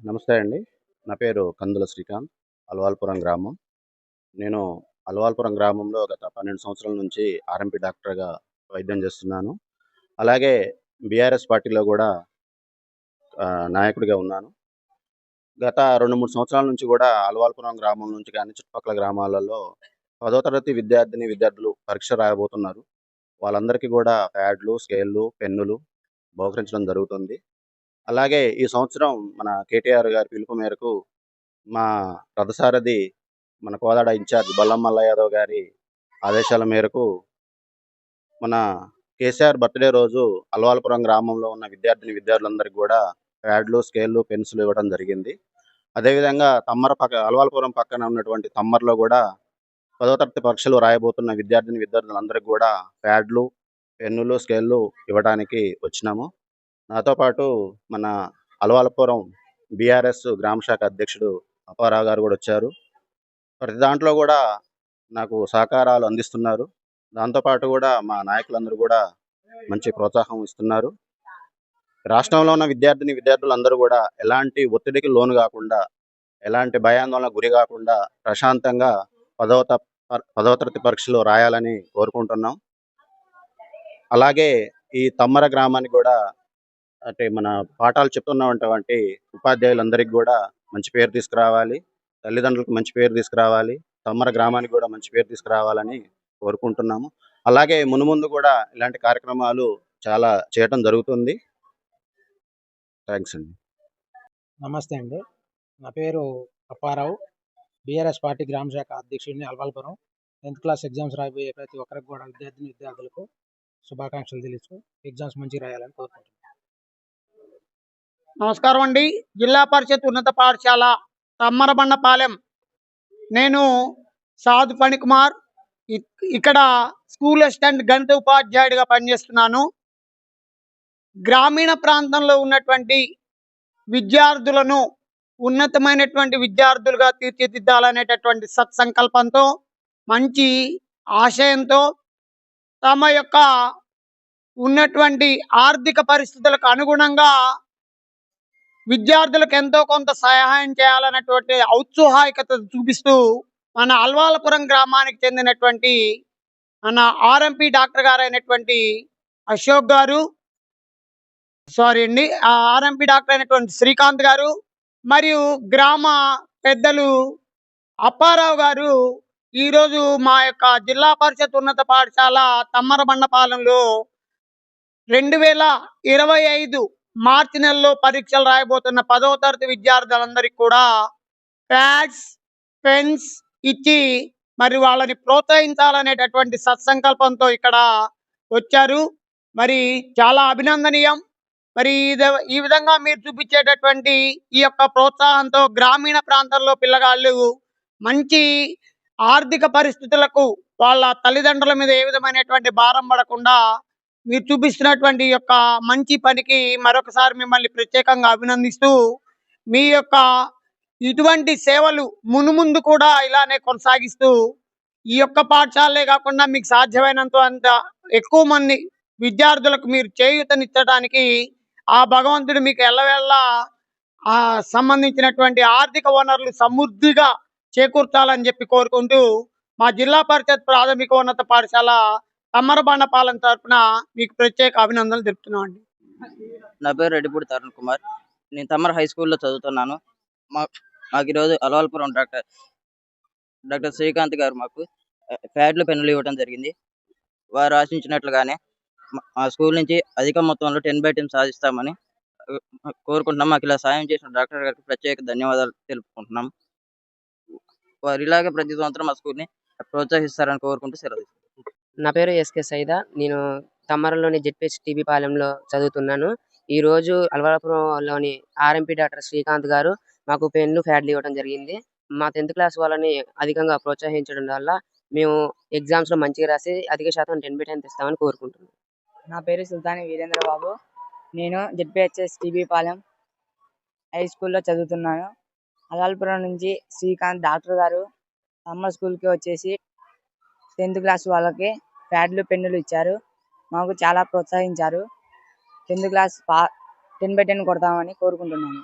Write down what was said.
నమస్తే అండి. నా పేరు కందుల శ్రీకాంత్ అల్వాల్పురం గ్రామం. నేను అల్వాల్పురం గ్రామంలో గత పన్నెండు సంవత్సరాల నుంచి ఆర్ఎంపీ డాక్టర్గా వైద్యం చేస్తున్నాను. అలాగే బీఆర్ఎస్ పార్టీలో కూడా నాయకుడిగా ఉన్నాను. గత రెండు మూడు సంవత్సరాల నుంచి కూడా అల్వాల్పురం గ్రామం నుంచి కానీ చుట్టుపక్కల గ్రామాలలో పదో తరగతి విద్యార్థిని విద్యార్థులు పరీక్ష రాయబోతున్నారు. వాళ్ళందరికీ కూడా ప్యాడ్లు స్కేళ్ళు పెన్నులు బహుకరించడం జరుగుతుంది. అలాగే ఈ సంవత్సరం మన కేటీఆర్ గారి పిలుపు మేరకు మా రథసారథి మన కోదాడ ఇన్ఛార్జ్ బల్లమ్మల్ల యాదవ్ గారి ఆదేశాల మేరకు మన కేసీఆర్ బర్త్డే రోజు అల్వాలపురం గ్రామంలో ఉన్న విద్యార్థిని విద్యార్థులందరికీ కూడా ప్యాడ్లు స్కేళ్ళు పెన్సిల్ ఇవ్వడం జరిగింది. అదేవిధంగా తమ్మర పక్క అల్వాలపురం పక్కన ఉన్నటువంటి తమ్మర్లో కూడా పదో తరగతి పరీక్షలు రాయబోతున్న విద్యార్థిని విద్యార్థులందరికీ కూడా ప్యాడ్లు పెన్నులు స్కేళ్ళు ఇవ్వడానికి వచ్చినాము. నాతో పాటు మన అలవాలపురం బీఆర్ఎస్ గ్రామ శాఖ అధ్యక్షుడు అప్పారావు గారు కూడా వచ్చారు. ప్రతి దాంట్లో కూడా నాకు సహకారాలు అందిస్తున్నారు. దాంతోపాటు కూడా మా నాయకులందరూ కూడా మంచి ప్రోత్సాహం ఇస్తున్నారు. రాష్ట్రంలో ఉన్న విద్యార్థిని విద్యార్థులందరూ కూడా ఎలాంటి ఒత్తిడికి లోను కాకుండా ఎలాంటి భయాందోళన గురి కాకుండా ప్రశాంతంగా పదవ త- పదవ తరగతి రాయాలని కోరుకుంటున్నాం. అలాగే ఈ తమ్మర గ్రామానికి కూడా అంటే మన పాఠాలు చెప్తున్నటువంటి ఉపాధ్యాయులందరికీ కూడా మంచి పేరు తీసుకురావాలి. తల్లిదండ్రులకు మంచి పేరు తీసుకురావాలి. తమ్మర గ్రామానికి కూడా మంచి పేరు తీసుకురావాలని కోరుకుంటున్నాము. అలాగే మునుముందు కూడా ఇలాంటి కార్యక్రమాలు చాలా చేయటం జరుగుతుంది. థ్యాంక్స్ అండి. నమస్తే అండి. నా పేరు అప్పారావు. బీఆర్ఎస్ పార్టీ గ్రామ శాఖ అధ్యక్షుడిని అల్వాల్పురం. టెన్త్ క్లాస్ ఎగ్జామ్స్ రాబోయే ప్రతి ఒక్కరికి కూడా విద్యార్థిని విద్యార్థులకు శుభాకాంక్షలు తెలుసు ఎగ్జామ్స్ మంచిగా రాయాలని కోరుకుంటున్నాను. నమస్కారం అండి. జిల్లా పరిషత్ ఉన్నత పాఠశాల తమ్మరబండపాలెం నేను సాధు ఫణికుమార్ ఇక్కడ స్కూల్ అసిస్టెంట్ గణిత ఉపాధ్యాయుడిగా పనిచేస్తున్నాను. గ్రామీణ ప్రాంతంలో ఉన్నటువంటి విద్యార్థులను ఉన్నతమైనటువంటి విద్యార్థులుగా తీర్చిదిద్దాలనేటటువంటి సత్సంకల్పంతో మంచి ఆశయంతో తమ యొక్క ఉన్నటువంటి ఆర్థిక పరిస్థితులకు అనుగుణంగా విద్యార్థులకు ఎంతో కొంత సహాయం చేయాలన్నటువంటి ఔత్సాహికత చూపిస్తూ మన అల్వాలపురం గ్రామానికి చెందినటువంటి మన ఆర్ఎంపి డాక్టర్ గారు అయినటువంటి అశోక్ గారు సారీ అండి ఆ డాక్టర్ అయినటువంటి శ్రీకాంత్ గారు మరియు గ్రామ పెద్దలు అప్పారావు గారు ఈరోజు మా యొక్క జిల్లా పరిషత్ ఉన్నత పాఠశాల తమ్మరబండపాలెంలో రెండు వేల ఇరవై ఐదు మార్చి నెలలో పరీక్షలు రాయబోతున్న పదవ తరగతి విద్యార్థులందరికీ కూడా ప్యాడ్స్ పెన్స్ ఇచ్చి మరి వాళ్ళని ప్రోత్సహించాలనేటటువంటి సత్సంకల్పంతో ఇక్కడ వచ్చారు. మరి చాలా అభినందనీయం. మరి ఈ విధంగా మీరు చూపించేటటువంటి ఈ యొక్క ప్రోత్సాహంతో గ్రామీణ ప్రాంతాల్లో పిల్లగాళ్ళు మంచి ఆర్థిక పరిస్థితులకు వాళ్ళ తల్లిదండ్రుల మీద ఏ విధమైనటువంటి భారం పడకుండా మీరు చూపిస్తున్నటువంటి యొక్క మంచి పనికి మరొకసారి మిమ్మల్ని ప్రత్యేకంగా అభినందిస్తూ మీ యొక్క ఇటువంటి సేవలు మునుముందు కూడా ఇలానే కొనసాగిస్తూ ఈ యొక్క పాఠశాలే కాకుండా మీకు సాధ్యమైనంత అంత ఎక్కువ మంది విద్యార్థులకు మీరు చేయూతనిచ్చడానికి ఆ భగవంతుడు మీకు ఎల్లవేళ్ళ ఆ సంబంధించినటువంటి ఆర్థిక వనరులు సమృద్ధిగా చేకూర్చాలని చెప్పి కోరుకుంటూ మా జిల్లా పరిషత్ ప్రాథమిక ఉన్నత పాఠశాల తమ్మరబండపాలెం తరపున మీకు ప్రత్యేక అభినందనలు తెలుపుతున్నాం అండి నా పేరు రెడ్డిపూడి తరుణ్ కుమార్. నేను తమ్మర హై స్కూల్లో చదువుతున్నాను. మా మాకు ఈరోజు అలవాల్పురం డాక్టర్ డాక్టర్ శ్రీకాంత్ గారు మాకు ఆ, ప్యాడ్లు పెన్నులు ఇవ్వడం జరిగింది. వారు ఆశించినట్లుగానే మా- స్కూల్ నుంచి అధిక మొత్తంలో టెన్ బై టెన్ సాధిస్తామని కోరుకుంటున్నాం. మాకు ఇలా సాయం చేసిన డాక్టర్ గారికి ప్రత్యేక ధన్యవాదాలు తెలుపుకుంటున్నాం. వారు ఇలాగే ప్రతి సంవత్సరం మా స్కూల్ని ప్రోత్సహిస్తారని కోరుకుంటూ సెలవు నా పేరు ఎస్కే సైదా. నేను తమ్మరంలోని జెడ్పిహెచ్ టీబీ పాలెంలో చదువుతున్నాను. ఈ రోజు అల్వాపురంలోని ఆర్ఎంపీ డాక్టర్ శ్రీకాంత్ గారు మాకు పెన్ను ఫ్యాడ్లు ఇవ్వడం జరిగింది. మా టెన్త్ క్లాస్ వాళ్ళని అధికంగా ప్రోత్సహించడం వల్ల మేము ఎగ్జామ్స్లో మంచిగా రాసి అధిక శాతం టెన్ బై టెన్ తెస్తామని కోరుకుంటున్నాం. నా పేరు సుల్తాని వీరేంద్ర బాబు నేను జెడ్పిహెచ్ఎస్ టీబీ పాలెం హై స్కూల్లో చదువుతున్నాను. అలాల్పురం నుంచి శ్రీకాంత్ డాక్టర్ గారు సమ్మర్ స్కూల్కి వచ్చేసి టెన్త్ క్లాస్ వాళ్ళకి ప్యాడ్లు పెన్నులు ఇచ్చారు. మాకు చాలా ప్రోత్సహించారు. టెన్త్ క్లాస్ పా టెన్ బై టెన్ కొడతామని కోరుకుంటున్నాను